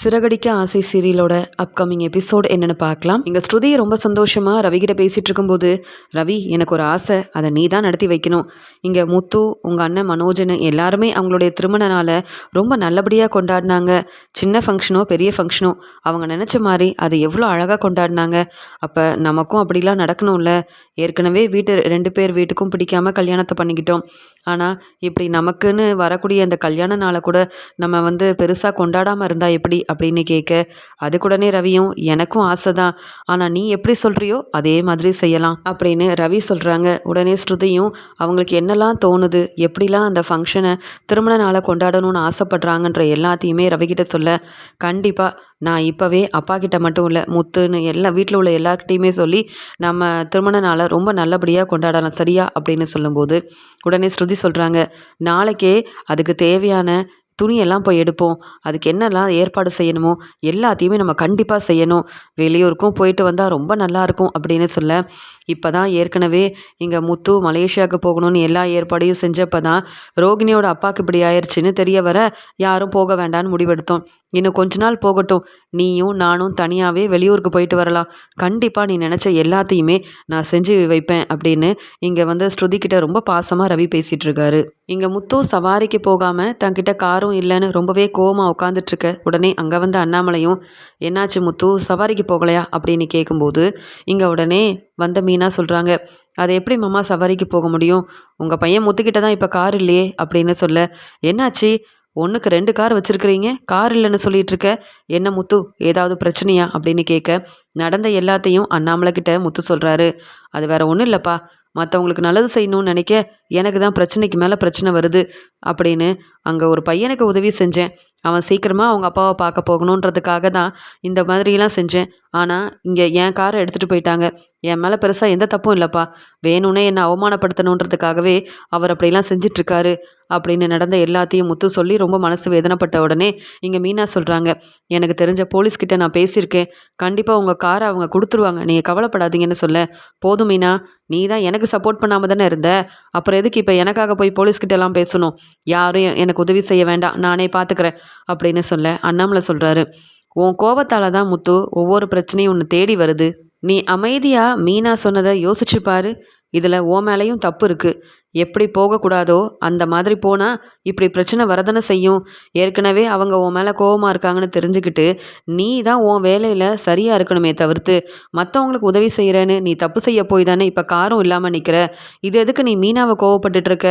சிறகடிக்க ஆசை சீரியலோட upcoming episode என்னென்னு பார்க்கலாம். இங்கே ஸ்ருதி ரொம்ப சந்தோஷமாக ரவி கிட்ட இருக்கும்போது ரவி எனக்கு ஒரு ஆசை. அதை நீ தான் நடத்தி வைக்கணும். இங்கே முத்து உங்கள் அண்ணன் மனோஜன் எல்லாருமே அவங்களுடைய திருமண நாளை ரொம்ப நல்லபடியாக கொண்டாடினாங்க. சின்ன ஃபங்க்ஷனோ பெரிய ஃபங்க்ஷனோ அவங்க நினச்ச மாதிரி அதை எவ்வளோ அழகாக கொண்டாடினாங்க. அப்போ நமக்கும் அப்படிலாம் நடக்கணும்ல. ஏற்கனவே வீட்டு ரெண்டு பேர் வீட்டுக்கும் பிடிக்காம கல்யாணத்தை பண்ணிக்கிட்டோம். ஆனால் இப்படி நமக்குன்னு வரக்கூடிய அந்த கல்யாண நாளை கூட நம்ம வந்து பெருசாக கொண்டாடாமல் இருந்தால் எப்படி? அப்படின்னு கேட்க அதுக்குடனே ரவியும் எனக்கும் ஆசை தான் ஆனால் நீ எப்படி சொல்கிறியோ அதே மாதிரி செய்யலாம் அப்படின்னு ரவி சொல்கிறாங்க உடனே ஸ்ருதியும் அவங்களுக்கு என்னெல்லாம் தோணுது எப்படிலாம் அந்த ஃபங்க்ஷனை திருமண நாளை கொண்டாடணும்னு ஆசைப்படுறாங்கன்ற எல்லாத்தையுமே ரவிக்கிட்ட சொல்ல கண்டிப்பாக நான் இப்போவே அப்பா கிட்ட மட்டும் இல்லை முத்துன்னு எல்லா வீட்டில் உள்ள எல்லார்கிட்டையுமே சொல்லி நம்ம திருமண நாளை ரொம்ப நல்லபடியாக கொண்டாடலாம் சரியா? அப்படின்னு சொல்லும்போது உடனே ஸ்ருதி சொல்கிறாங்க நாளைக்கே அதுக்கு தேவையான துணியெல்லாம் போய் எடுப்போம். அதுக்கு என்னெல்லாம் ஏற்பாடு செய்யணுமோ எல்லாத்தையுமே நம்ம கண்டிப்பாக செய்யணும். வெளியூருக்கும் போயிட்டு வந்தால் ரொம்ப நல்லாயிருக்கும் அப்படின்னு சொல்ல. இப்போ தான் ஏற்கனவே இங்கே முத்து மலேசியாவுக்கு போகணும்னு எல்லா ஏற்பாடையும் செஞ்சப்போ தான் ரோகிணியோட அப்பாவுக்கு இப்படி ஆயிடுச்சுன்னு தெரிய வர யாரும் போக வேண்டான்னு முடிவெடுத்தோம். இன்னும் கொஞ்ச நாள் போகட்டும். நீயும் நானும் தனியாகவே வெளியூருக்கு போயிட்டு வரலாம். கண்டிப்பாக நீ நினச்ச எல்லாத்தையுமே நான் செஞ்சு வைப்பேன் அப்படின்னு இங்கே வந்து ஸ்ருதிக்கிட்ட ரொம்ப பாசமாக ரவி பேசிகிட்ருக்காரு இங்கே முத்து சவாரிக்கு போகாமல் தங்கிட்ட காரும் இல்லைன்னு ரொம்பவே கோவமாக உட்காந்துட்ருக்க உடனே அங்கே வந்த அண்ணாமலையும் என்னாச்சு முத்து? சவாரிக்கு போகலையா? அப்படின்னு கேட்கும்போது இங்கே உடனே வந்த மீனா சொல்கிறாங்க அது எப்படி மாமா சவாரிக்கு போக முடியும்? உங்கள் பையன் முத்துக்கிட்ட தான் இப்போ கார் இல்லையே அப்படின்னு சொல்ல என்னாச்சு? ஒன்றுக்கு ரெண்டு கார் வச்சுருக்கிறீங்க? கார் இல்லைன்னு சொல்லிட்டு இருக்க என்ன முத்து? ஏதாவது பிரச்சனையா? அப்படின்னு கேட்க நடந்த எல்லாத்தையும் அண்ணாமலை கிட்ட முத்து சொல்கிறாரு அது வேற ஒன்றும் இல்லைப்பா. மற்றவங்களுக்கு நல்லது செய்யணும்னு நினைக்க எனக்கு தான் பிரச்சனைக்கு மேலே பிரச்சனை வருது அப்படின்னு அங்கே ஒரு பையனுக்கு உதவி செஞ்சேன். அவன் சீக்கிரமாக அவங்க அப்பாவை பார்க்க போகணுன்றதுக்காக தான் இந்த மாதிரிலாம் செஞ்சேன். ஆனால் இங்கே என் காரை எடுத்துகிட்டு போயிட்டாங்க. என் மேலே பெருசாக எந்த தப்பும் இல்லைப்பா. வேணும்னே என்னை அவமானப்படுத்தணுன்றதுக்காகவே அவர் அப்படிலாம் செஞ்சிட்ருக்காரு அப்படின்னு நடந்த எல்லாத்தையும் முத்து சொல்லி ரொம்ப மனசு வேதனைப்பட்ட உடனே இங்கே மீனா சொல்கிறாங்க எனக்கு தெரிஞ்ச போலீஸ்கிட்ட நான் பேசியிருக்கேன். கண்டிப்பாக உங்கள் காரை அவங்க கொடுத்துருவாங்க. நீங்கள் கவலைப்படாதீங்கன்னு சொல்ல. போதும் மீனா. நீ தான் எனக்கு சப்போர்ட் பண்ணாமல் தானே இருந்த? அப்புறம் எதுக்கு இப்போ எனக்காக போய் போலீஸ்கிட்ட எல்லாம் பேசணும்? யாரும் எனக்கு உதவி செய்ய வேண்டாம். நானே பார்த்துக்கிறேன் அப்படின்னு சொல்ல அண்ணாமலை சொல்கிறாரு உன் கோபத்தால் தான் முத்து ஒவ்வொரு பிரச்சனையும் ஒன்று தேடி வருது. நீ அமைதியாக மீனா சொன்னதை யோசிச்சு பாரு. இதில் ஓ மேலேயும் தப்பு இருக்குது எப்படி போகக்கூடாதோ அந்த மாதிரி போனால் இப்படி பிரச்சனை வரதானே செய்யும். ஏற்கனவே அவங்க உன் மேலே கோவமாக இருக்காங்கன்னு தெரிஞ்சுக்கிட்டு நீ தான் உன் வேலையில் சரியாக இருக்கணுமே தவிர்த்து மற்றவங்களுக்கு உதவி செய்கிறேன்னு நீ தப்பு செய்ய போய் தானே இப்போ காரும் இல்லாமல் நிற்கிற இது எதுக்கு நீ மீனாவை கோவப்பட்டுட்டு இருக்க?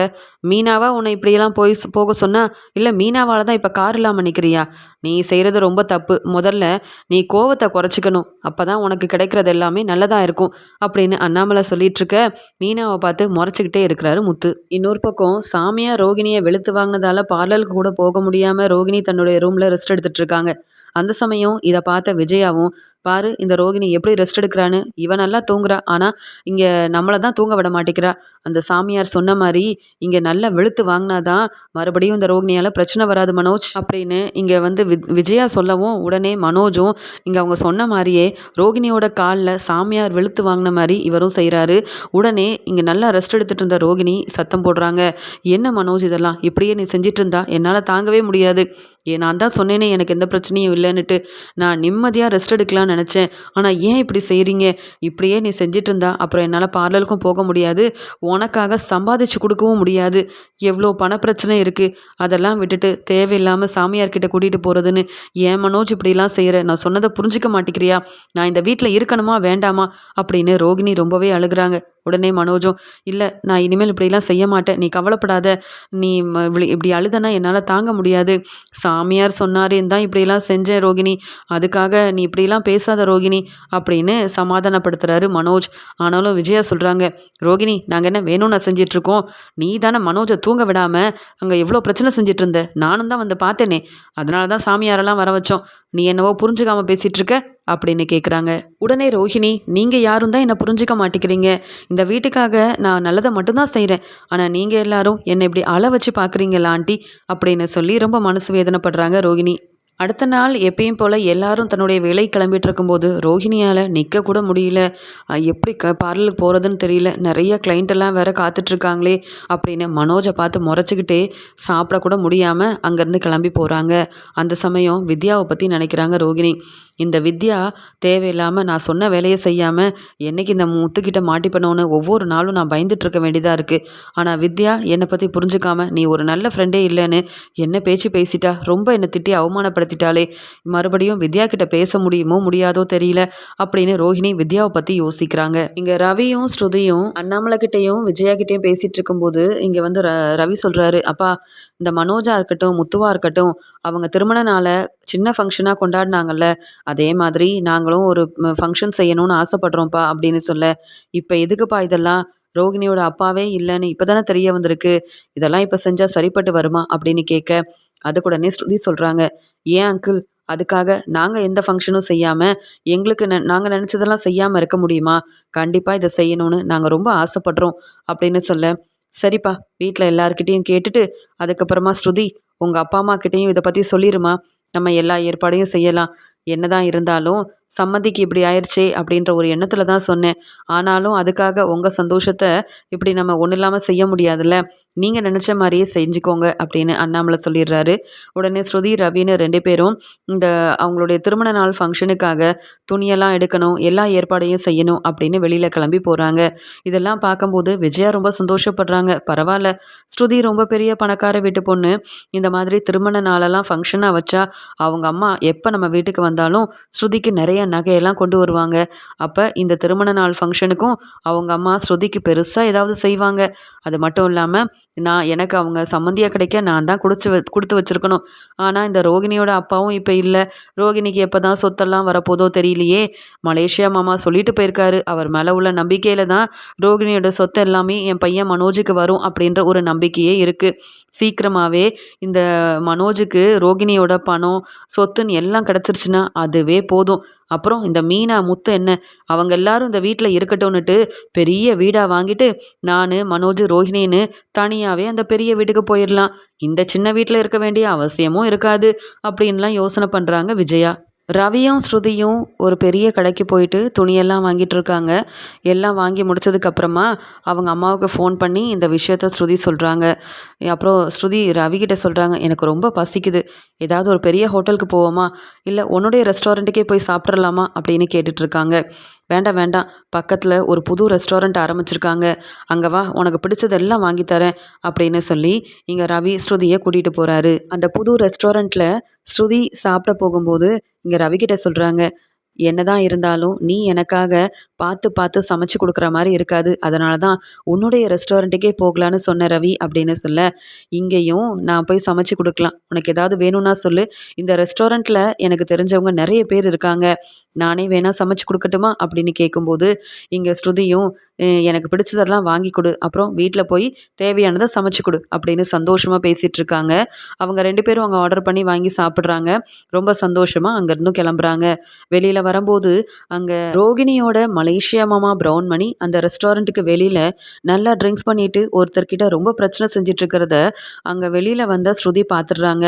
மீனாவா உன்னை இப்படியெல்லாம் போய் போக சொன்னால் இல்லை மீனாவால் தான் இப்போ கார் இல்லாமல் நிற்கிறியா நீ செய்கிறது ரொம்ப தப்பு. முதல்ல நீ கோவத்தை குறைச்சிக்கணும். அப்போ தான் உனக்கு கிடைக்கிறது எல்லாமே நல்லதாக இருக்கும் அப்படின்னு அண்ணாமலை சொல்லிட்டு இருக்க மீனாவை பார்த்து முறைச்சிக்கிட்டே இருக்கிறாரு முத்து. இன்னொரு பக்கம் சாமியா ரோகிணியை வெளுத்து வாங்கினதால பார்லருக்கு கூட போக முடியாமல் ரோகிணி தன்னுடைய ரூமில் ரெஸ்ட் எடுத்துட்டு இருக்காங்க. அந்த சமயம் இதை பார்த்த விஜயாவும் பாரு இந்த ரோகிணி எப்படி ரெஸ்ட் எடுக்கிறான்னு. இவன் நல்லா தூங்குறா. ஆனால் இங்கே நம்மளை தான் தூங்க விட மாட்டேங்கிறா. அந்த சாமியார் சொன்ன மாதிரி இங்கே நல்லா வெளுத்து வாங்கினாதான் மறுபடியும் இந்த ரோகிணியால் பிரச்சனை வராது மனோஜ். அப்படின்னு இங்கே வந்து விஜயா சொல்லவும் உடனே மனோஜும் இங்கே அவங்க சொன்ன மாதிரியே ரோகிணியோட காலில் சாமியார் வெளுத்து வாங்கின மாதிரி இவரும் செய்கிறாரு உடனே இங்கே நல்லா ரெஸ்ட் எடுத்துட்டு இருந்த ரோகிணி சத்தம் போடுறாங்க. என்ன மனோஜ் இதெல்லாம்? இப்படியே நீ செஞ்சிட்டு இருந்தா? என்னால் தாங்கவே முடியாது. ஏ நான் தான் சொன்னேனே எனக்கு எந்த பிரச்சனையும் இல்லைன்னுட்டு. நான் நிம்மதியாக ரெஸ்ட் எடுக்கலாம்னு நினச்சேன். ஆனால் ஏன் இப்படி செய்கிறீங்க இப்படியே நீ செஞ்சிட்டு இருந்தா அப்புறம் என்னால் பார்லருக்கும் போக முடியாது. உனக்காக சம்பாதிச்சு கொடுக்கவும் முடியாது. எவ்வளோ பணப்பிரச்சனை இருக்குது அதெல்லாம் விட்டுட்டு தேவையில்லாமல் சாமியார்கிட்ட கூட்டிகிட்டு போகிறதுன்னு ஏன் மனோஜ் இப்படிலாம் செய்கிற நான் சொன்னதை புரிஞ்சிக்க மாட்டேங்கிறியா? நான் இந்த வீட்டில் இருக்கணுமா வேண்டாமா? அப்படின்னு ரோகிணி ரொம்பவே அழுகுறாங்க. உடனே மனோஜும் இல்லை நான் இனிமேல் இப்படிலாம் செய்ய மாட்டேன். நீ கவலைப்படாத. நீ ம- இப்படி இப்படி அழுதனா என்னால் தாங்க முடியாது. சா சாமியார் சொன்னாரேன்னு தான் இப்படிலாம் செஞ்சேன் ரோகிணி அதுக்காக நீ இப்படிலாம் பேசாத ரோகிணி அப்படின்னு சமாதானப்படுத்துறாரு மனோஜ். ஆனாலும் விஜயா சொல்கிறாங்க ரோகிணி நாங்கள் என்ன வேணும்னு செஞ்சிட்ருக்கோம். நீ தானே மனோஜை தூங்க விடாமல் அங்கே எவ்வளோ பிரச்சனை செஞ்சிட்ருந்த? நானும் தான் வந்து பார்த்தேனே. அதனால தான் சாமியாரெல்லாம் வர வச்சோம். நீ என்னவோ புரிஞ்சுக்காம பேசிட்டு இருக்க அப்படின்னு கேட்குறாங்க உடனே ரோஹிணி நீங்கள் யாரும் தான் என்னை புரிஞ்சுக்க மாட்டேங்கிறீங்க. இந்த வீட்டுக்காக நான் நல்லதை மட்டும்தான் செய்கிறேன் ஆனால் நீங்கள் எல்லாரும் என்னை இப்படி அள வச்சு பார்க்குறீங்களா ஆண்டி? அப்படின்னு சொல்லி ரொம்ப மனசு வேதனைப்படுறாங்க ரோகிணி அடுத்த நாள் எப்பயும் போல் எல்லாரும் தன்னுடைய வேலை கிளம்பிட்டு இருக்கும்போது ரோஹிணியால் நிற்க கூட முடியல. எப்படி க பார்லருக்கு போகிறதுன்னு தெரியல. நிறைய client எல்லாம் வேற காத்துட்ருக்காங்களே அப்படின்னு மனோஜை பார்த்து முறைச்சிக்கிட்டே சாப்பிடக்கூட முடியாமல் அங்கேருந்து கிளம்பி போகிறாங்க அந்த சமயம் வித்யாவை பற்றி நினைக்கிறாங்க ரோகிணி இந்த வித்யா தேவையில்லாமல் நான் சொன்ன வேலையை செய்யாமல் என்னைக்கு இந்த முத்துக்கிட்ட மாட்டிப்பனோன்னு ஒவ்வொரு நாளும் நான் பயந்துட்டு இருக்க. வேண்டியதாக இருக்குது ஆனால் வித்யா என்னை பற்றி புரிஞ்சுக்காமல் நீ ஒரு நல்ல ஃப்ரெண்டே இல்லைன்னு என்ன பேச்சு பேசிட்டா ரொம்ப என்னை திட்டி அவமானப்படுத்திட்டாளே மறுபடியும் வித்யா கிட்ட பேச முடியுமோ முடியாதோ தெரியல அப்படின்னு ரோஹிணி வித்யாவை பற்றி யோசிக்கிறாங்க. இங்கே ரவியும் ஸ்ருதியும் அண்ணாமலை கிட்டேயும் விஜயா கிட்டேயும் பேசிகிட்டு இருக்கும்போது இங்கே வந்து ர ரவி சொல்கிறாரு அப்பா இந்த மனோஜா இருக்கட்டும் முத்துவா இருக்கட்டும் அவங்க திருமண நாளை சின்ன ஃபங்க்ஷனாக கொண்டாடினாங்கல்ல அதே மாதிரி நாங்களும் ஒரு ஃபங்க்ஷன் செய்யணும்னு ஆசைப்படுறோம்ப்பா அப்படின்னு சொல்ல இப்போ எதுக்குப்பா இதெல்லாம்? ரோகிணியோட அப்பாவே இல்லைன்னு இப்போ தானே தெரிய வந்திருக்கு. இதெல்லாம் இப்போ செஞ்சால் சரிப்பட்டு வருமா? அப்படின்னு கேட்க அதுக்கு உடனே ஸ்ருதி சொல்கிறாங்க ஏன் அங்கிள் அதுக்காக நாங்கள் எந்த ஃபங்க்ஷனும் செய்யாமல் எங்களுக்கு ந நாங்கள் நினச்சதெல்லாம் செய்யாமல் இருக்க முடியுமா? கண்டிப்பாக இதை செய்யணும்னு நாங்கள் ரொம்ப ஆசைப்படுறோம் அப்படின்னு சொல்ல சரிப்பா வீட்டில் எல்லாருக்கிட்டேயும் கேட்டுட்டு அதுக்கப்புறமா ஸ்ருதி உங்கள் அப்பா அம்மா கிட்டேயும் இதை பற்றி சொல்லிடுமா நம்ம எல்லா ஏற்பாடையும் செய்யலாம். என்னதான் இருந்தாலும் சம்மந்திக்கு இப்படி ஆயிடுச்சே அப்படின்ற ஒரு எண்ணத்தில் தான் சொன்னேன். ஆனாலும் அதுக்காக உங்கள் சந்தோஷத்தை இப்படி நம்ம ஒன்றும் இல்லாமல் செய்ய முடியாதுல்ல. நீங்கள் நினச்ச மாதிரியே செஞ்சுக்கோங்க அப்படின்னு அண்ணாமலை சொல்லிடுறாரு. உடனே ஸ்ருதி ரவின்னு ரெண்டு பேரும் இந்த அவங்களுடைய திருமண நாள் ஃபங்க்ஷனுக்காக துணியெல்லாம் எடுக்கணும் எல்லா ஏற்பாடையும் செய்யணும் அப்படின்னு வெளியில் கிளம்பி போகிறாங்க இதெல்லாம் பார்க்கும்போது விஜயா ரொம்ப சந்தோஷப்படுறாங்க. பரவாயில்ல. ஸ்ருதி ரொம்ப பெரிய பணக்கார வீட்டு பொண்ணு. இந்த மாதிரி திருமண நாளெல்லாம் ஃபங்க்ஷனாக வச்சா அவங்க அம்மா எப்போ நம்ம வீட்டுக்கு வந்தாலும் ஸ்ருதிக்கு நிறைய நகையெல்லாம் கொண்டு வருவாங்க. அப்போ இந்த திருமண நாள் ஃபங்க்ஷனுக்கும் அவங்க அம்மா ஸ்ருதிக்கு பெருசாக ஏதாவது செய்வாங்க. அது மட்டும் இல்லாமல் நான் எனக்கு அவங்க சம்மந்தியாக கிடைக்க நான் தான் குடிச்சு வ கொடுத்து வச்சுருக்கணும். ஆனால் இந்த ரோகிணியோட அப்பாவும் இப்போ இல்லை. ரோகிணிக்கு எப்போ தான் சொத்தெல்லாம் வரப்போதோ தெரியலையே. மலேசியா மாமா சொல்லிட்டு போயிருக்காரு. அவர் மேலே உள்ள நம்பிக்கையில் தான் ரோகிணியோட சொத்து எல்லாமே என் பையன் மனோஜுக்கு வரும் அப்படின்ற ஒரு நம்பிக்கையே இருக்குது சீக்கிரமாகவே இந்த மனோஜுக்கு ரோகிணியோட பணம் சொத்துன்னு எல்லாம் கிடச்சிருச்சுன்னா அதுவே போதும். அப்புறம் இந்த மீனா முத்து என்ன அவங்க எல்லாரும் இந்த வீட்டில் இருக்கட்டும்னுட்டு பெரிய வீடாக வாங்கிட்டு நான் மனோஜ் ரோஹிணின்னு தனியாகவே அந்த பெரிய வீட்டுக்கு போயிடலாம் இந்த சின்ன வீட்டில் இருக்க வேண்டிய அவசியமும் இருக்காது அப்படின்லாம் யோசனை பண்ணுறாங்க விஜயா. ரவியும் ஸ்ருதியும் ஒரு பெரிய கடைக்கு போயிட்டு துணியெல்லாம் வாங்கிட்டு இருக்காங்க. எல்லாம் வாங்கி முடிச்சதுக்கப்புறமா அவங்க அம்மாவுக்கு ஃபோன் பண்ணி இந்த விஷயத்த ஸ்ருதி சொல்கிறாங்க அப்புறம் ஸ்ருதி ரவிக்கிட்ட சொல்கிறாங்க எனக்கு ரொம்ப பசிக்குது. ஏதாவது ஒரு பெரிய ஹோட்டலுக்கு போவோமா? இல்லை உன்னுடைய ரெஸ்டாரண்ட்டுக்கே போய் சாப்பிட்றலாமா அப்படின்னு கேட்டுட்ருக்காங்க வேண்டாம் வேண்டாம். பக்கத்தில் ஒரு புது ரெஸ்டாரண்ட் ஆரம்பிச்சிருக்காங்க. அங்கே வா உனக்கு பிடிச்சதெல்லாம் வாங்கித்தரேன் அப்படின்னு சொல்லி இங்கே ரவி ஸ்ருதியை கூட்டிகிட்டு போகிறாரு அந்த புது ரெஸ்டாரண்ட்டில் ஸ்ருதி சாப்பிட போகும்போது இங்கே ரவிக்கிட்ட சொல்கிறாங்க என்னதான் இருந்தாலும் நீ எனக்காக பார்த்து பார்த்து சமைச்சு கொடுக்குற மாதிரி இருக்காது. அதனால தான் உன்னுடைய ரெஸ்டாரண்ட்டுக்கே போகலான்னு சொன்ன ரவி அப்படின்னு சொல்ல இங்கேயும் நான் போய் சமைச்சு கொடுக்கலாம். உனக்கு ஏதாவது வேணும்னா சொல்லு. இந்த ரெஸ்டாரண்ட்டில் எனக்கு தெரிஞ்சவங்க நிறைய பேர் இருக்காங்க. நானே வேணால் சமைச்சு கொடுக்கட்டுமா? அப்படின்னு கேட்கும்போது இங்கே ஸ்ருதியும் எனக்கு பிடிச்சதெல்லாம் வாங்கி கொடு. அப்புறம் வீட்டில் போய் தேவையானதை சமைச்சு கொடு அப்படின்னு சந்தோஷமாக பேசிகிட்டு இருக்காங்க. அவங்க ரெண்டு பேரும் அங்கே ஆர்டர் பண்ணி வாங்கி சாப்பிட்றாங்க. ரொம்ப சந்தோஷமாக அங்கேருந்தும் கிளம்புறாங்க. வெளியில் வரும்போது அங்கே ரோகிணியோட மலேசியா மாமா ப்ரௌன் மணி அந்த ரெஸ்டாரண்ட்டுக்கு வெளியில் நல்லா ட்ரிங்க்ஸ் பண்ணிட்டு ஒருத்தர்கிட்ட ரொம்ப பிரச்சனை செஞ்சுட்டு இருக்கிறத அங்கே வெளியில் வந்த ஸ்ருதி பார்த்துடுறாங்க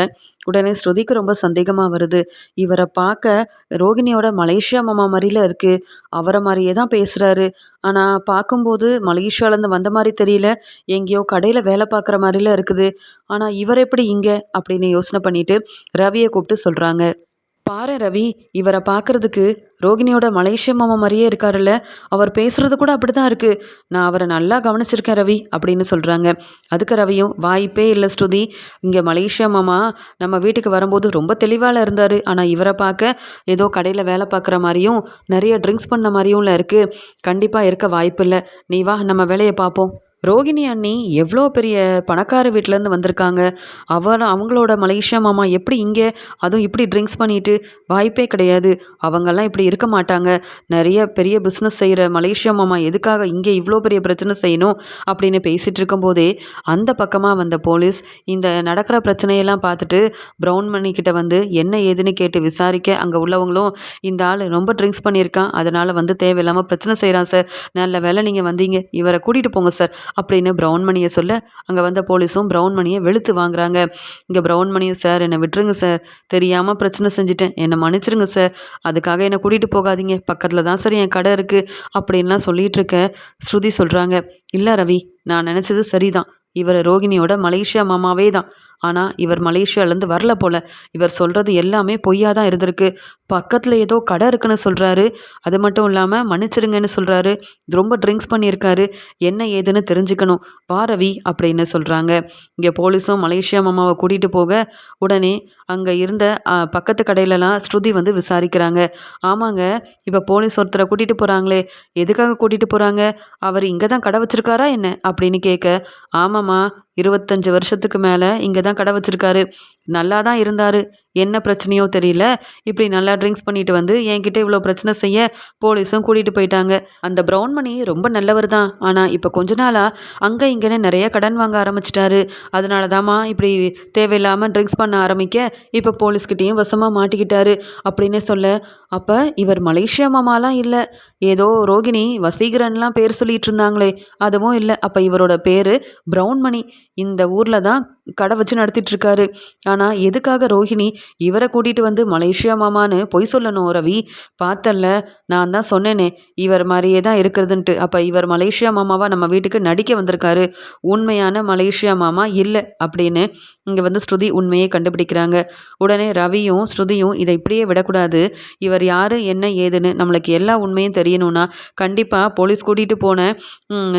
உடனே ஸ்ருதிக்கு ரொம்ப சந்தேகமாக வருது. இவரை பார்க்க ரோகிணியோட மலேசியா மாமா மாதிரில இருக்குது அவரை மாதிரியே தான் பேசுகிறாரு ஆனால் பா பார்க்கும்போது மலேசியாலேருந்து வந்த மாதிரி தெரியல. எங்கேயோ கடையில் வேலை பார்க்குற மாதிரிலாம் இருக்குது. ஆனால் இவர் எப்படி இங்கே? அப்படின்னு யோசனை பண்ணிட்டு ரவியை கூப்பிட்டு சொல்கிறாங்க பாரு ரவி இவரை பார்க்கறதுக்கு ரோகிணியோட மலேசிய மாமா மாதிரியே இருக்காருல்ல. அவர் பேசுறது கூட அப்படி தான் இருக்குது நான் அவரை நல்லா கவனிச்சிருக்கேன் ரவி அப்படின்னு சொல்கிறாங்க அதுக்கு ரவியும் வாய்ப்பே இல்லை ஸ்ருதி. இங்கே மலேசிய மாமா நம்ம வீட்டுக்கு வரும்போது ரொம்ப தெளிவாக இருந்தார். ஆனால் இவரை பார்க்க ஏதோ கடையில் வேலை பார்க்குற மாதிரியும் நிறைய ட்ரிங்க்ஸ் பண்ண மாதிரியும்ல இருக்குது கண்டிப்பாக இருக்க வாய்ப்பில்லை நீ வா நம்ம வேலையை பார்ப்போம். ரோகிணி அண்ணி எவ்வளோ பெரிய பணக்கார வீட்டிலேருந்து வந்திருக்காங்க. அவர் அவங்களோட மலேசியா மாமா எப்படி இங்கே அதுவும் இப்படி ட்ரிங்க்ஸ் பண்ணிட்டு வாய்ப்பே கிடையாது. அவங்கெல்லாம் இப்படி இருக்க மாட்டாங்க. நிறைய பெரிய பிஸ்னஸ் செய்கிற மலேசியா மாமா எதுக்காக இங்கே இவ்வளோ பெரிய பிரச்சனை செய்யணும் அப்படின்னு பேசிகிட்டு இருக்கும்போதே அந்த பக்கமாக வந்த போலீஸ் இந்த நடக்கிற பிரச்சனையெல்லாம் பார்த்துட்டு ப்ரௌன் மணி கிட்ட வந்து என்ன ஏதுன்னு கேட்டு விசாரிக்க அங்கே உள்ளவங்களும் இந்த ஆள் ரொம்ப ட்ரிங்க்ஸ் பண்ணியிருக்கான். அதனால் வந்து தேவையில்லாமல் பிரச்சனை செய்கிறான் சார். நல்ல வேலை நீங்கள் வந்தீங்க. இவரை கூட்டிகிட்டு போங்க சார். அப்படின்னு ப்ரௌன் மணியை சொல்ல அங்கே வந்த போலீஸும் ப்ரௌன் மணியை வெளுத்து வாங்குறாங்க. இங்கே ப்ரௌன் மணியும் சார் என்னை விட்டுருங்க சார் தெரியாமல் பிரச்சனை செஞ்சுட்டேன். என்னை மன்னிச்சிருங்க சார் அதுக்காக என்னை கூட்டிகிட்டு போகாதீங்க. பக்கத்தில் தான் சார் என் கடை இருக்குது அப்படின்லாம் சொல்லிகிட்டு இருக்க ஸ்ருதி சொல்கிறாங்க இல்லை ரவி நான் நினச்சது சரிதான். இவர் ரோகிணியோட மலேசியா மாமாவே தான். ஆனால் இவர் மலேசியாலேருந்து வரல போல. இவர் சொல்கிறது எல்லாமே பொய்யா தான் இருந்திருக்கு. பக்கத்தில் ஏதோ கடை இருக்குன்னு சொல்கிறாரு அது மட்டும் இல்லாமல் மன்னிச்சிருங்கன்னு சொல்கிறாரு ரொம்ப ட்ரிங்க்ஸ் பண்ணியிருக்காரு. என்ன ஏதுன்னு தெரிஞ்சுக்கணும். பாரவி அப்படின்னு சொல்கிறாங்க இங்கே போலீஸும் மலேசியா மாமாவை கூட்டிகிட்டு போக உடனே அங்கே இருந்த பக்கத்து கடையிலலாம் ஸ்ருதி வந்து விசாரிக்கிறாங்க. ஆமாங்க இப்போ போலீஸ் ஒருத்தரை கூட்டிகிட்டு போகிறாங்களே எதுக்காக கூட்டிகிட்டு போகிறாங்க அவர் இங்கே தான் கடை வச்சிருக்காரா என்ன? அப்படின்னு கேட்க ஆமாம்மா இருபத்தஞ்சு வருஷத்துக்கு மேலே இங்கே தான் கடை வச்சிருக்காரு. நல்லா தான் இருந்தார். என்ன பிரச்சனையோ தெரியல. இப்படி நல்லா ட்ரிங்க்ஸ் பண்ணிட்டு வந்து என்கிட்ட இவ்வளோ பிரச்சனை செய்ய போலீஸும் கூட்டிகிட்டு போயிட்டாங்க. அந்த ப்ரௌன் மணி ரொம்ப நல்லவர் தான் ஆனால் இப்போ கொஞ்ச நாளாக அங்கே இங்கேன்னு நிறைய கடன் வாங்க ஆரம்பிச்சிட்டாரு. அதனால தாம்மா இப்படி தேவையில்லாமல் ட்ரிங்க்ஸ் பண்ண ஆரம்பிக்க இப்போ போலீஸ்கிட்டேயும் வசமாக மாட்டிக்கிட்டாரு அப்படின்னு சொல்ல அப்போ இவர் மலேசியா மாமாலாம் இல்லை. ஏதோ ரோகிணி வசீகரன்லாம் பேர் சொல்லிட்டு இருந்தாங்களே அதுவும் இல்லை. அப்போ இவரோட பேர் ப்ரௌன் மணி இந்த ஊரில் தான் கடை வச்சு நடத்திட்டு இருக்காரு ஆனால் எதுக்காக ரோஹிணி இவரை கூட்டிகிட்டு வந்து மலேசியா மாமான்னு பொய் சொல்லணும் ரவி? பார்த்தல்ல நான் தான் சொன்னேனே இவர் மாதிரியே தான் இருக்கிறதுன்ட்டு. அப்போ இவர் மலேசியா மாமாவா நம்ம வீட்டுக்கு நடிக்க வந்திருக்காரு. உண்மையான மலேசியா மாமா இல்லை அப்படின்னு இங்கே வந்து ஸ்ருதி உண்மையை கண்டுபிடிக்கிறாங்க. உடனே ரவியும் ஸ்ருதியும் இதை இப்படியே விடக்கூடாது. இவர் யார் என்ன ஏதுன்னு நம்மளுக்கு எல்லா உண்மையும் தெரியணும்னா கண்டிப்பாக போலீஸ் கூட்டிகிட்டு போன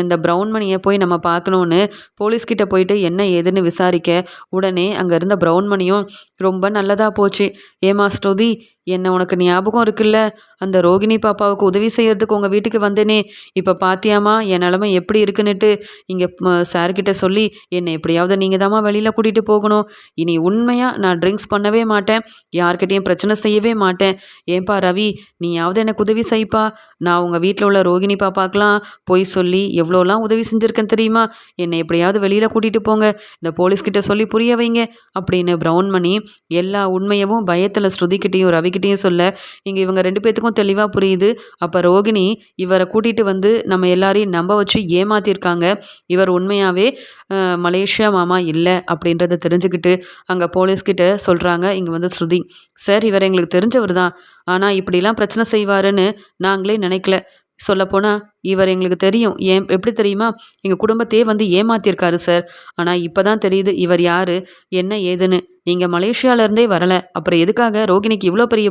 இந்த ப்ரௌன் மணியை போய் நம்ம பார்க்கணுன்னு போலீஸ்கிட்ட போயிட்டு என்ன ஏதுன்னு விசாரிக்க உடனே அங்கே இருந்த ப்ரௌன் மணியும் ரொம்ப நல்லதாக போச்சு. ஏமா ஸ்ருதி என்ன உனக்கு ஞாபகம் இருக்குல்ல? அந்த ரோகிணி பாப்பாவுக்கு உதவி செய்யறதுக்கு உங்கள் வீட்டுக்கு வந்தேனே. இப்போ பாத்தியாமா என் நிலமை எப்படி இருக்குன்னுட்டு இங்கே சார்கிட்ட சொல்லி என்னை எப்படியாவது நீங்கள் தாம்மா வெளியில் கூட்டிகிட்டு போகணும். இனி உண்மையாக நான் ட்ரிங்க்ஸ் பண்ணவே மாட்டேன். யார்கிட்டையும் பிரச்சனை செய்யவே மாட்டேன். ஏன்பா ரவி நீயாவது எனக்கு உதவி செய்ப்பா. நான் உங்கள் வீட்டில் உள்ள ரோகிணி பாப்பாக்கெலாம் போய் சொல்லி எவ்வளோலாம் உதவி செஞ்சுருக்கேன் தெரியுமா? என்னை எப்படியாவது வெளியில் கூட்டிகிட்டு போங்க. இந்த போலீஸ்கிட்ட சொல்லி புரிய வைங்க. அப்படின்னு ப்ரௌன் மணி எல்லா உண்மையவும் பயத்தில் ஸ்ருதிக்கிட்டேயும் ரவிக்கிட்டேயும் சொல்ல இங்கே இவங்க ரெண்டு பேர்த்துக்கும் தெளிவாக புரியுது. அப்போ ரோகிணி இவரை கூட்டிகிட்டு வந்து நம்ம எல்லாரையும் நம்ப வச்சு ஏமாத்திருக்காங்க. இவர் உண்மையாகவே மலேசியா மாமா இல்லை அப்படின்றத தெரிஞ்சுக்கிட்டு அங்கே போலீஸ்கிட்ட சொல்கிறாங்க இங்கே வந்து ஸ்ருதி சார் இவர் எங்களுக்கு தெரிஞ்சவர் தான். ஆனால் இப்படிலாம் பிரச்சனை செய்வாருன்னு நாங்களே நினைக்கல. சொல்லப்போனால் இவர் எங்களுக்கு தெரியும். ஏன் எப்படி தெரியுமா? எங்கள் குடும்பத்தையே வந்து ஏமாத்தியிருக்காரு சார். ஆனால் இப்போ தான் தெரியுது இவர் யார் என்ன ஏதுன்னு. நீங்கள் மலேசியாவிலேருந்தே வரலை அப்புறம் எதுக்காக ரோகிணிக்கு இவ்வளோ பெரிய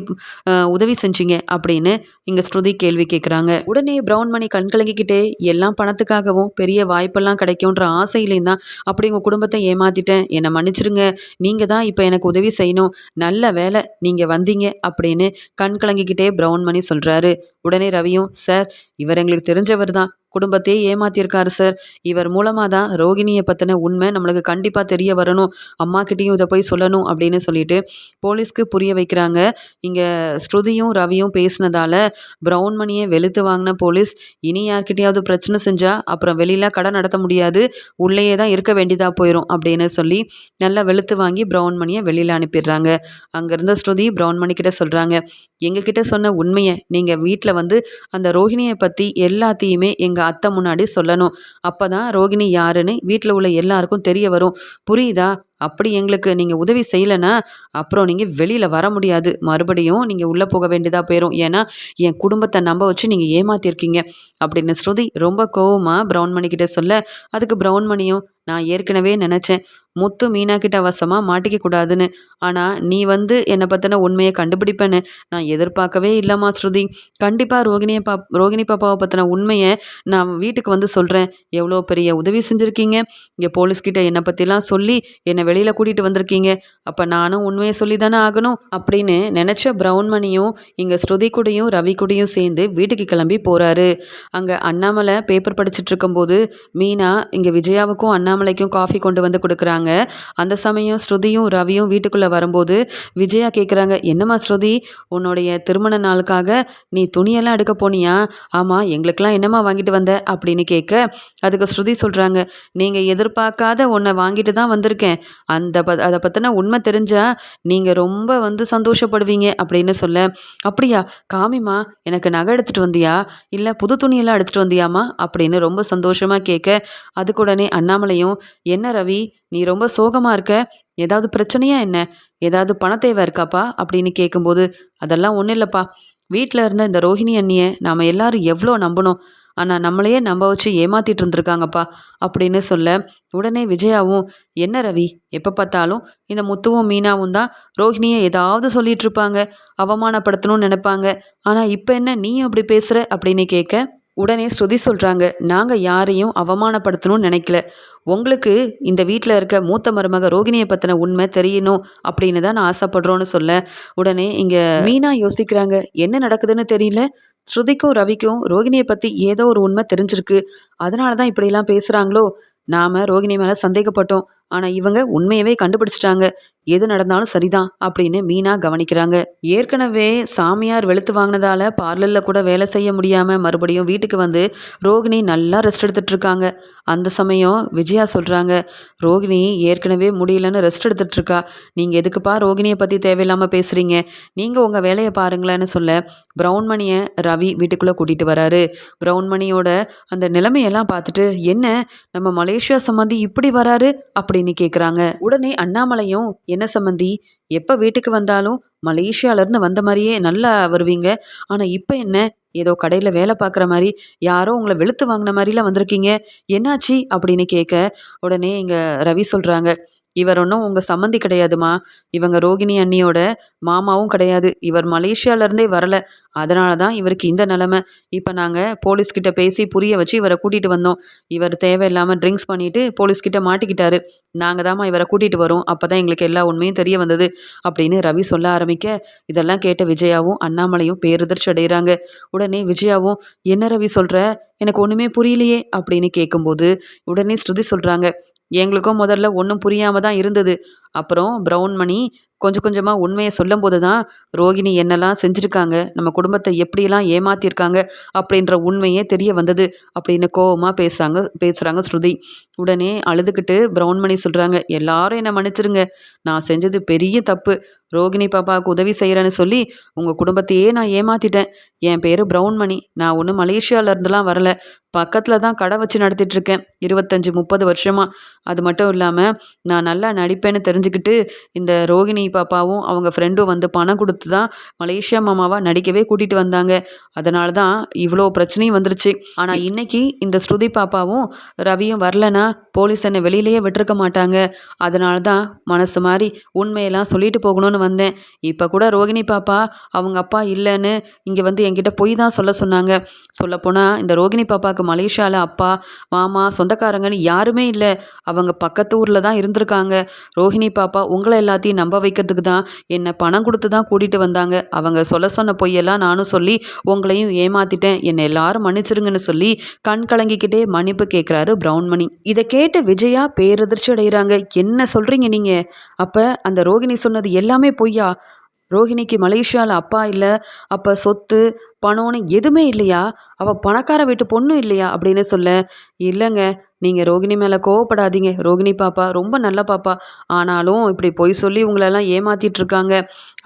உதவி செஞ்சீங்க? அப்படின்னு இங்கே ஸ்ருதி கேள்வி கேட்குறாங்க உடனே ப்ரௌன் மணி கண் கலங்கிக்கிட்டே எல்லாம் பணத்துக்காகவும் பெரிய வாய்ப்பெல்லாம் கிடைக்கும்ன்ற ஆசையிலையும் தான் அப்படி உங்கள் குடும்பத்தை ஏமாத்திட்டேன். என்னை மன்னிச்சிருங்க. நீங்கள் தான் இப்போ எனக்கு உதவி செய்யணும். நல்ல வேலை நீங்கள் வந்தீங்க. அப்படின்னு கண் கலங்கிக்கிட்டே ப்ரௌன் மணி சொல்கிறாரு உடனே ரவியும் சார் இவர் எங்களுக்கு தெரிஞ்சவர் தான் குடும்பத்தையே ஏமாத்தியிருக்காரு சார். இவர் மூலமாக தான் ரோகிணியை பற்றின உண்மை நம்மளுக்கு கண்டிப்பாக தெரிய வரணும். அம்மாக்கிட்டேயும் இதை போய் சொல்லணும் அப்படின்னு சொல்லிட்டு போலீஸ்க்கு புரிய வைக்கிறாங்க. இங்கே ஸ்ருதியும் ரவியும் பேசினதால ப்ரௌன் மணியை வெளுத்து வாங்கின போலீஸ் இனி யார்கிட்டயாவது பிரச்சனை செஞ்சால் அப்புறம் வெளியில் கடை நடத்த முடியாது. உள்ளேயே தான் இருக்க வேண்டியதாக போயிடும் அப்படின்னு சொல்லி நல்லா வெளுத்து வாங்கி ப்ரௌன் மணியை வெளியில் அனுப்பிடுறாங்க. அங்கேருந்த ஸ்ருதி ப்ரௌன் மணிக்கிட்ட சொல்கிறாங்க எங்ககிட்ட சொன்ன உண்மையை நீங்கள் வீட்டில் வந்து அந்த ரோஹிணியை பற்றி எல்லாத்தையுமே எங்கள் அத்தை முன்னாடி சொல்லணும். அப்போ தான் ரோகிணி யாருன்னு வீட்டில் உள்ள எல்லாருக்கும் தெரிய வரும். புரியுதா? அப்படி எங்களுக்கு நீங்கள் உதவி செய்யலைன்னா அப்புறம் நீங்கள் வெளியில் வர முடியாது. மறுபடியும் நீங்கள் உள்ளே போக வேண்டியதாக போயிடும் ஏன்னா என் குடும்பத்தை நம்ப வச்சு நீங்கள் ஏமாத்திருக்கீங்க. அப்படின்னு ஸ்ருதி ரொம்ப கோவமாக ப்ரௌன் மணிக்கிட்ட சொல்ல அதுக்கு ப்ரௌன் மணியும் நான் ஏற்கனவே நினச்சேன். முத்து மீனா கிட்ட வசமாக மாட்டிக்க கூடாதுன்னு. ஆனால் நீ வந்து என்னை பற்றின உண்மையை கண்டுபிடிப்பேன்னு நான் எதிர்பார்க்கவே இல்லைம்மா ஸ்ருதி. கண்டிப்பாக ரோகிணியை பா ரோகிணி பாப்பாவை பற்றின உண்மையை நான் வீட்டுக்கு வந்து சொல்கிறேன் எவ்வளோ பெரிய உதவி செஞ்சுருக்கீங்க? இங்கே போலீஸ்கிட்ட என்னை பற்றிலாம் சொல்லி என்னை வெளியில் கூட்டிகிட்டு வந்திருக்கீங்க. அப்போ நானும் உண்மையை சொல்லி தானே ஆகணும். அப்படின்னு நினச்ச பிரவுன்மணியும் இங்கே ஸ்ருதி கூடயும் ரவி கூடயும் சேர்ந்து வீட்டுக்கு கிளம்பி போகிறாரு அங்கே அண்ணாமலை பேப்பர் படிச்சுட்டு இருக்கும்போது மீனா இங்கே விஜயாவுக்கும் அண்ணாமலைக்கும் காஃபி கொண்டு வந்து கொடுக்குறாங்க. அந்த சமயம் ஸ்ருதியும் ரவியும் வீட்டுக்குள்ளே வரும்போது விஜயா கேட்குறாங்க என்னம்மா ஸ்ருதி உன்னுடைய திருமண நாளுக்காக நீ துணியெல்லாம் எடுக்க போனியா? ஆமாம் எங்களுக்கெல்லாம் என்னம்மா வாங்கிட்டு வந்த? அப்படின்னு கேட்க அதுக்கு ஸ்ருதி சொல்கிறாங்க நீங்கள் எதிர்பார்க்காத ஒன்றை வாங்கிட்டு தான் வந்திருக்கேன். அந்த ப அதை பற்றின உண்மை தெரிஞ்சால் நீங்கள் ரொம்ப வந்து சந்தோஷப்படுவீங்க அப்படின்னு சொல்ல அப்படியா காமிமா எனக்கு நகை எடுத்துகிட்டு வந்தியா? இல்லை புது துணியெல்லாம் எடுத்துகிட்டு வந்தியாமா அப்படின்னு ரொம்ப சந்தோஷமாக கேட்க அதுக்குடனே அண்ணாமலையும் என்ன ரவி நீ ரொம்ப சோகமாக இருக்க? ஏதாவது பிரச்சனையா என்ன? ஏதாவது பண தேவை இருக்காப்பா? அப்படின்னு கேட்கும்போது அதெல்லாம் ஒன்றும் இல்லைப்பா. வீட்டில் இருந்த இந்த ரோஹிணி அண்ணியை நாம் எல்லாரும் எவ்வளோ நம்பணும்? ஆனால் நம்மளையே நம்ப வச்சு ஏமாத்திட்டு இருந்திருக்காங்கப்பா அப்படின்னு சொல்ல உடனே விஜயாவும் என்ன ரவி எப்போ பார்த்தாலும் இந்த முத்துவும் மீனாவும் தான் ரோஹிணியை ஏதாவது சொல்லிட்டு இருப்பாங்க அவமானப்படுத்தணும்னு நினைப்பாங்க. ஆனால் இப்போ என்ன நீயும் அப்படி பேசுகிற அப்படின்னு கேட்க உடனே ஸ்ருதி சொல்கிறாங்க நாங்கள் யாரையும் அவமானப்படுத்தணும்னு நினைக்கல. உங்களுக்கு இந்த வீட்டில் இருக்க மூத்த மருமக ரோகிணியை பற்றின உண்மை தெரியணும் அப்படின்னு தான் நான் ஆசைப்படுறோன்னு சொல்ல. உடனே இங்கே மீனா யோசிக்கிறாங்க என்ன நடக்குதுன்னு தெரியல. ஸ்ருதிக்கும் ரவிக்கும் ரோகிணியை பற்றி ஏதோ ஒரு உண்மை தெரிஞ்சிருக்கு. அதனால தான் இப்படிலாம் பேசுகிறாங்களோ நாம் ரோகிணி மேலே சந்தேகப்பட்டோம். ஆனால் இவங்க உண்மையவே கண்டுபிடிச்சிட்டாங்க. எது நடந்தாலும் சரிதான் அப்படின்னு மீனா கவனிக்கிறாங்க. ஏற்கனவே சாமியார் வெளுத்து வாங்கினதால பார்லரில் கூட வேலை செய்ய முடியாமல் மறுபடியும் வீட்டுக்கு வந்து ரோகிணி நல்லா ரெஸ்ட் எடுத்துட்டு இருக்காங்க. அந்த சமயம் விஜயா சொல்கிறாங்க ரோகிணி ஏற்கனவே முடியலன்னு ரெஸ்ட் எடுத்துட்டு இருக்கா. நீங்கள் எதுக்குப்பா ரோகிணியை பற்றி தேவையில்லாமல் பேசுகிறீங்க நீங்கள் உங்கள் வேலையை பாருங்களேன்னு சொல்ல ப்ரௌன் மணியை ரவி வீட்டுக்குள்ளே கூட்டிகிட்டு வராரு. ப்ரௌன் மணியோட அந்த நிலைமையெல்லாம் பார்த்துட்டு என்ன நம்ம மலேசியா சம்மந்தி இப்படி வராரு? அப்படின்னு கேட்குறாங்க உடனே அண்ணாமலையும் என்ன சம்மந்தி எப்போ வீட்டுக்கு வந்தாலும் மலேசியாவிலேருந்து வந்த மாதிரியே நல்லா வருவீங்க. ஆனால் இப்போ என்ன? ஏதோ கடையில் வேலை பார்க்குற மாதிரி யாரோ உங்களை வெளுத்து வாங்கின மாதிரிலாம் வந்திருக்கீங்க. என்னாச்சு? அப்படின்னு கேட்க உடனே இங்கே ரவி சொல்கிறாங்க இவர் ஒன்றும் உங்கள் சம்மந்தி கிடையாதுமா. இவங்க ரோகிணி அண்ணியோட மாமாவும் கிடையாது. இவர் மலேசியாவிலேருந்தே வரல. அதனால தான் இவருக்கு இந்த நிலமை. இப்போ நாங்கள் போலீஸ்கிட்ட பேசி புரிய வச்சு இவரை கூட்டிகிட்டு வந்தோம். இவர் தேவையில்லாமல் ட்ரிங்க்ஸ் பண்ணிவிட்டு போலீஸ்கிட்ட மாட்டிக்கிட்டாரு. நாங்கள் தாம்மா இவரை கூட்டிகிட்டு வரோம். அப்போ தான் எங்களுக்கு எல்லா உண்மையும் தெரிய வந்தது அப்படின்னு ரவி சொல்ல ஆரம்பிக்க இதெல்லாம் கேட்ட விஜயாவும் அண்ணாமலையும் பேருதிர்ச்சி அடைகிறாங்க உடனே விஜயாவும் என்ன ரவி சொல்கிற எனக்கு ஒன்றுமே புரியலையே அப்படின்னு கேட்கும்போது உடனே ஸ்ருதி சொல்கிறாங்க எங்களுக்கும் முதல்ல ஒன்றும் புரியாமல் தான் இருந்தது. அப்புறம் ப்ரௌன் மணி கொஞ்சம் கொஞ்சமாக உண்மையை சொல்லும் போது தான் ரோகிணி என்னெல்லாம் செஞ்சுருக்காங்க? நம்ம குடும்பத்தை எப்படியெல்லாம் ஏமாத்தியிருக்காங்க அப்படின்ற உண்மையே தெரிய வந்தது. அப்படின்னு கோபமாக பேசுகிறாங்க பேசுகிறாங்க ஸ்ருதி. உடனே அழுதுகிட்டு ப்ரௌன் மணி சொல்கிறாங்க எல்லாரும் என்னை மன்னிச்சிருங்க. நான் செஞ்சது பெரிய தப்பு. ரோகிணி பாப்பாவுக்கு உதவி செய்கிறேன்னு சொல்லி உங்கள் குடும்பத்தையே நான் ஏமாத்திட்டேன். என் பேர் ப்ரௌன் மணி. நான் ஒன்றும் மலேசியாவிலேருந்துலாம் வரல. பக்கத்தில் தான் கடை வச்சு நடத்திட்டுருக்கேன். இருபத்தஞ்சி முப்பது வருஷமாக அது மட்டும் இல்லாமல் நான் நல்லா நடிப்பேன்னு தெரிஞ்சுக்கிட்டு இந்த ரோகிணி பாப்பாவும் அவங்க ஃப்ரெண்டும் வந்து பணம் கொடுத்து தான் மலேசியா மாமாவாக நடிக்கவே கூட்டிகிட்டு வந்தாங்க. அதனால தான் இவ்வளோ பிரச்சனையும் வந்துருச்சு. ஆனால் இன்றைக்கி இந்த ஸ்ருதி பாப்பாவும் ரவியும் வரலனா போலீஸ் என்னை வெளியிலேயே விட்டுருக்க மாட்டாங்க. அதனால தான் மனசு மாதிரி உண்மையெல்லாம் சொல்லிட்டு போகணும்னு வந்தேன். இப்போ கூட ரோகிணி பாப்பா அவங்க அப்பா இல்லைன்னு இங்கே வந்து என்கிட்ட பொய் தான் சொல்ல சொன்னாங்க. சொல்லப்போனால் இந்த ரோகிணி பாப்பாவுக்கு மலேசியாவில் அப்பா மாமா சொந்தக்காரங்கன்னு யாருமே இல்லை. அவங்க பக்கத்து ஊரில் தான் இருந்திருக்காங்க. ரோஹிணி பாப்பா உங்களை எல்லாத்தையும் நம்ப வைக்கிறதுக்கு தான் என்னை பணம் கொடுத்து தான் கூட்டிகிட்டு வந்தாங்க. அவங்க சொல்ல சொன்ன பொய்யெல்லாம் நானும் சொல்லி உங்களையும் ஏமாத்திட்டேன். என்னை எல்லாரும் மன்னிச்சிருங்கன்னு சொல்லி கண் கலங்கிக்கிட்டே மன்னிப்பு கேட்குறாரு பிரவுன்மணி இதை கேட்டு விஜயா பேரதிர்ச்சி அடைகிறாங்க என்ன சொல்கிறீங்க நீங்கள் அப்போ அந்த ரோகிணி சொன்னது எல்லாமே பொய்யா? ரோஹிணிக்கு மலேசியாவில் அப்பா இல்லை. அப்போ சொத்து பணம்னு எதுவுமே இல்லையா? அவள் பணக்கார வீட்டு பொண்ணும் இல்லையா? அப்படின்னு சொல்ல இல்லைங்க நீங்கள் ரோகிணி மேலே கோவப்படாதீங்க. ரோகிணி பாப்பா ரொம்ப நல்ல பாப்பா. ஆனாலும் இப்படி பொய் சொல்லி உங்களெல்லாம் ஏமாத்திட்டு இருக்காங்க.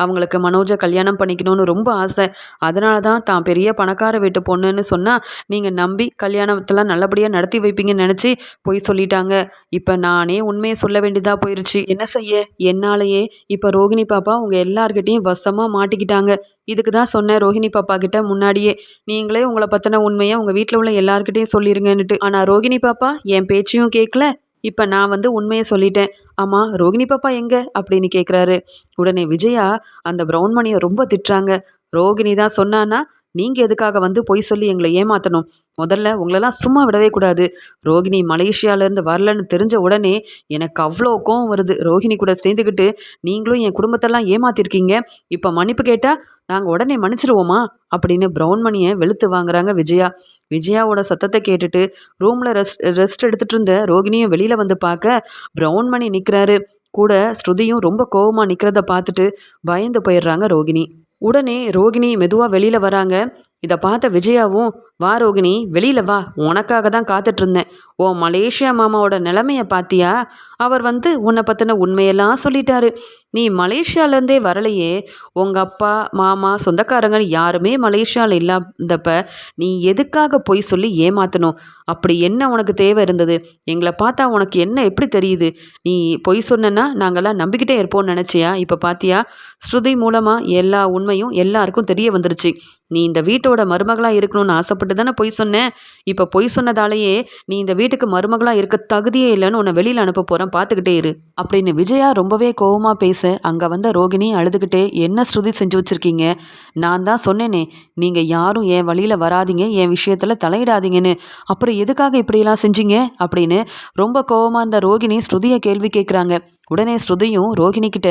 அவங்களுக்கு மனோஜை கல்யாணம் பண்ணிக்கணும்னு ரொம்ப ஆசை. அதனால தான் தான் பெரிய பணக்கார வீட்டு பொண்ணுன்னு சொன்னால் நீங்கள் நம்பி கல்யாணத்தெல்லாம் நல்லபடியாக நடத்தி வைப்பீங்கன்னு நினச்சி பொய் சொல்லிட்டாங்க. இப்போ நானே உண்மையை சொல்ல வேண்டியதாக போயிடுச்சு என்ன செய்ய? என்னாலேயே இப்போ ரோகிணி பாப்பா உங்கள் எல்லார்கிட்டையும் வசமாக மாட்டிக்கிட்டாங்க. இதுக்கு தான் சொன்னேன் ரோஹிணி பாப்பா கிட்ட முன்னாடியே. நீங்களே உங்களை பற்றின உண்மையை உங்கள் வீட்டில் உள்ள எல்லாருக்கிட்டையும் சொல்லிடுங்கன்னுட்டு ஆனால் ரோகிணி பாப்பா என் பேச்சையும் கேட்கல இப்போ நான் வந்து உண்மையை சொல்லிட்டேன். ஆமாம் ரோகிணி பாப்பா எங்கே? அப்படின்னு கேட்குறாரு உடனே விஜயா அந்த ப்ரௌன் மணியை ரொம்ப திட்டுறாங்க. ரோகிணி தான் சொன்னான்னா நீங்கள் எதுக்காக வந்து பொய் சொல்லி எங்களை ஏமாற்றணும் முதல்ல உங்களெல்லாம் சும்மா விடவே கூடாது. ரோகிணி மலேசியாவிலேருந்து வரலன்னு தெரிஞ்ச உடனே எனக்கு அவ்வளோ கோவம் வருது. ரோஹிணி கூட சேர்ந்துக்கிட்டு நீங்களும் என் குடும்பத்தெல்லாம் ஏமாத்திருக்கீங்க. இப்போ மன்னிப்பு கேட்டால் நாங்கள் உடனே மன்னிச்சிடுவோமா அப்படின்னு பிரவுன்மணியை வெளுத்து வாங்குறாங்க விஜயா. விஜயாவோட சத்தத்தை கேட்டுட்டு ரூமில் ரெஸ்ட் ரெஸ்ட் எடுத்துகிட்டு இருந்த ரோகிணியும் வெளியில் வந்து பார்க்க பிரவுன்மணி நிற்கிறாரு கூட ஸ்ருதியும் ரொம்ப கோவமாக நிற்கிறத பார்த்துட்டு பயந்து போயிடுறாங்க ரோகிணி. உடனே ரோகிணி மெதுவாக வெளியில் வராங்க. இதை பார்த்த விஜயாவும் வா ரோகிணி வெளியில வா. உனக்காக தான் காத்துட்டு இருந்தேன் ஓ மலேசியா மாமாவோட நிலைமைய பாத்தியா? அவர் வந்து உன்னை பற்றின உண்மையெல்லாம் சொல்லிட்டாரு. நீ மலேசியாலேருந்தே வரலையே. உங்கள் அப்பா மாமா சொந்தக்காரங்க யாருமே மலேசியாவில் இல்லாதப்ப நீ எதுக்காக பொய் சொல்லி ஏமாத்தணும்? அப்படி என்ன உனக்கு தேவை இருந்தது? எங்களை பார்த்தா உனக்கு என்ன எப்படி தெரியுது? நீ பொய் சொன்னேன்னா நாங்கள்லாம் நம்பிக்கிட்டே இருப்போம்னு நினச்சியா? இப்போ பாத்தியா? ஸ்ருதி மூலமாக எல்லா உண்மையும் எல்லாருக்கும் தெரிய வந்துருச்சு. நீ இந்த வீட்டோட மருமகளாக இருக்கணும்னு ஆசைப்பட்டு தானே பொய் சொன்னேன் இப்போ பொய் சொன்னதாலேயே நீ இந்த வீட்டுக்கு மருமகளாக இருக்க தகுதியே இல்லைன்னு உன்னை வெளியில் அனுப்ப போகிறேன் பார்த்துக்கிட்டே இரு. அப்படின்னு விஜயா ரொம்பவே கோவமாக பேச அங்கே வந்த ரோகிணி அழுதுகிட்டே என்ன ஸ்ருதி செஞ்சு வச்சுருக்கீங்க? நான் தான் சொன்னேனே நீங்கள் யாரும் என் வழியில் வராதிங்க என் விஷயத்தில் தலையிடாதீங்கன்னு. அப்புறம் எதுக்காக இப்படியெல்லாம் செஞ்சீங்க? அப்படின்னு ரொம்ப கோவமாக இந்த ரோகிணி ஸ்ருதியை கேள்வி கேட்குறாங்க உடனே ஸ்ருதியும் ரோஹிணிக்கிட்ட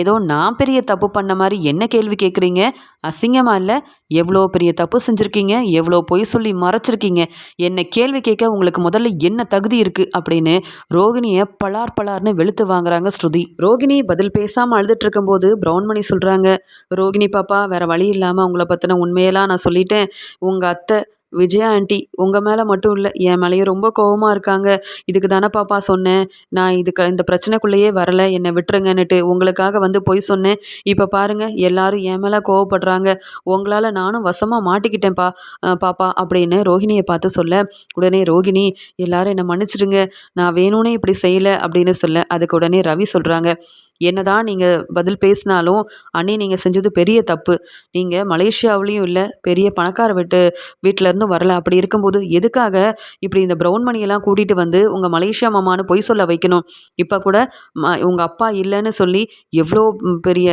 ஏதோ நான் பெரிய தப்பு பண்ண மாதிரி என்ன கேள்வி கேட்குறீங்க அசிங்கமாக இல்லை? எவ்வளோ பெரிய தப்பு செஞ்சுருக்கீங்க? எவ்வளோ பொய் சொல்லி மறைச்சிருக்கீங்க? என்ன கேள்வி கேட்க உங்களுக்கு முதல்ல என்ன தகுதி இருக்குது அப்படின்னு ரோகிணியை பலார் பலார்னு வெளுத்து வாங்குறாங்க ஸ்ருதி. ரோகிணி பதில் பேசாமல் அழுதுட்டு இருக்கும்போது பிரவுன்மணி சொல்கிறாங்க ரோகிணி பாப்பா வேறு வழி இல்லாமல் உங்களை பற்றின உண்மையெல்லாம் நான் சொல்லிட்டேன். உங்கள் அத்தை விஜயா ஆண்டி உங்கள் மேலே மட்டும் இல்லை என் மேலேயும் ரொம்ப கோவமாக இருக்காங்க. இதுக்கு தானே பாப்பா சொன்னேன். நான் இதுக்கு இந்த பிரச்சனைக்குள்ளேயே வரலை. என்னை விட்டுருங்கன்னுட்டு உங்களுக்காக வந்து பொய் சொன்னேன். இப்போ பாருங்கள் எல்லாரும் என் மேலே கோவப்படுறாங்க. உங்களால் நானும் வசமாக மாட்டிக்கிட்டேன்ப்பா பாப்பா அப்படின்னு ரோஹிணியை பார்த்து சொல்ல உடனே ரோகிணி எல்லாரும் என்னை மன்னிச்சிடுங்க. நான் வேணும்னே இப்படி செய்யலை அப்படின்னு சொல்ல அதுக்கு உடனே ரவி சொல்கிறாங்க என்னதான் நீங்கள் பதில் பேசினாலும் அண்ணி நீங்கள் செஞ்சது பெரிய தப்பு. நீங்கள் மலேசியாவிலையும் இல்லை பெரிய பணக்கார வீட்டு வீட்டிலேருந்து வரல. அப்படி இருக்கும்போது எதுக்காக இப்படி இந்த ப்ரௌன் மணியெல்லாம் கூட்டிகிட்டு வந்து உங்கள் மலேசியா மாமான்னு பொய் சொல்ல வைக்கணும்? இப்போ கூட ம உங்கள் அப்பா இல்லைன்னு சொல்லி எவ்வளோ பெரிய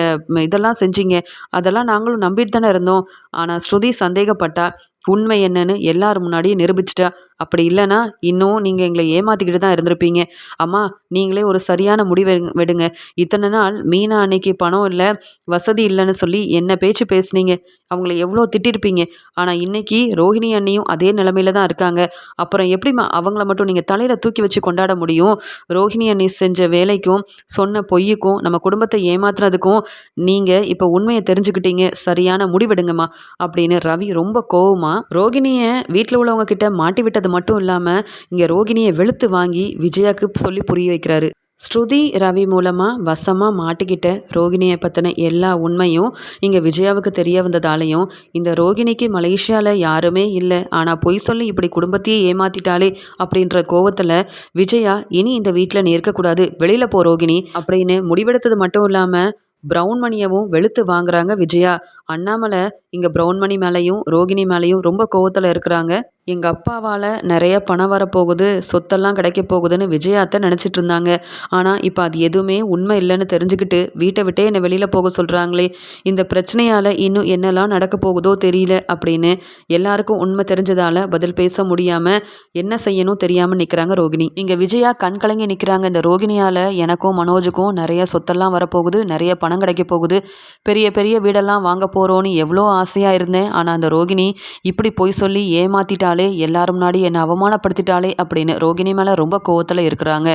இதெல்லாம் செஞ்சீங்க? அதெல்லாம் நாங்களும் நம்பிட்டு தானே இருந்தோம். ஆனால் ஸ்ருதி சந்தேகப்பட்டா உண்மை என்னன்னு எல்லார் முன்னாடியும் நிரூபிச்சிட்டா. அப்படி இல்லைன்னா இன்னும் நீங்கள் எங்களை ஏமாற்றிக்கிட்டு தான் இருந்திருப்பீங்க. அம்மா நீங்களே ஒரு சரியான முடிவு விடுங்க இத்தனை நாள் மீனா அன்னைக்கு பணம் இல்லை வசதி இல்லைன்னு சொல்லி என்ன பேச்சு பேசுனீங்க? அவங்கள எவ்வளோ திட்டிருப்பீங்க? ஆனால் இன்னைக்கு ரோஹிணி அண்ணியும் அதே நிலமையில தான் இருக்காங்க. அப்புறம் எப்படிம்மா அவங்கள மட்டும் நீங்கள் தலையில் தூக்கி வச்சு கொண்டாட முடியும்? ரோஹிணி அண்ணி செஞ்ச வேலைக்கும் சொன்ன பொய்யுக்கும் நம்ம குடும்பத்தை ஏமாத்துறதுக்கும் நீங்கள் இப்போ உண்மையை தெரிஞ்சுக்கிட்டீங்க. சரியான முடிவெடுங்கம்மா அப்படின்னு ரவி ரொம்ப கோவமாக ரோகிணியை வீட்டில் உள்ளவங்க கிட்ட மாட்டி விட்டது மட்டும் இல்லாமல் இங்கே ரோகிணியை வெளுத்து வாங்கி விஜயாவுக்கு சொல்லி புரிய வைக்கிறாரு. ஸ்ருதி ரவி மூலமாக வசமாக மாட்டிக்கிட்ட ரோகிணியை பற்றின எல்லா உண்மையும் இங்கே விஜயாவுக்கு தெரிய வந்ததாலையும் இந்த ரோகிணிக்கு மலேசியாவில் யாருமே இல்லை ஆனால் பொய் சொல்லி இப்படி குடும்பத்தையே ஏமாத்திட்டாலே அப்படின்ற கோவத்தில் விஜயா இனி இந்த வீட்டில் இருக்கக்கூடாது வெளியில் போ ரோகிணி அப்படின்னு முடிவெடுத்தது மட்டும் இல்லாமல் ப்ரௌன் மணியவும் வெளுத்து வாங்குறாங்க விஜயா. அண்ணாமலை இங்கே ப்ரௌன் மணி மேலேயும் ரோகிணி மேலேயும் ரொம்ப கோவத்தில் இருக்கிறாங்க. எங்கள் அப்பாவால் நிறைய பணம் வரப்போகுது சொத்தெல்லாம் கிடைக்க போகுதுன்னு விஜயாத்தை நினச்சிட்டு இருந்தாங்க. ஆனால் இப்போ அது எதுவுமே உண்மை இல்லைன்னு தெரிஞ்சுக்கிட்டு வீட்டை விட்டே என்னை வெளியில் போக சொல்கிறாங்களே இந்த பிரச்சனையால் இன்னும் என்னெல்லாம் நடக்க போகுதோ தெரியல அப்படின்னு எல்லாருக்கும் உண்மை தெரிஞ்சதால் பதில் பேச முடியாமல் என்ன செய்யணும் தெரியாமல் நிற்கிறாங்க ரோகிணி. இங்கே விஜயா கண் கலங்கி நிற்கிறாங்க இந்த ரோகிணியால் எனக்கும் மனோஜுக்கும் நிறைய சொத்தெல்லாம் வரப்போகுது நிறைய பணம் கிடைக்க போகுது. பெரிய பெரிய வீடெல்லாம் வாங்க போகிறோன்னு எவ்வளோ ஆசையாக இருந்தேன். ஆனால் அந்த ரோகிணி இப்படி பொய் சொல்லி ஏமாத்திட்டாலே எல்லாரும் முன்னாடி என்னை அவமானப்படுத்திட்டாலே அப்படின்னு ரோகிணி மேலே ரொம்ப கோவத்தில் இருக்கிறாங்க.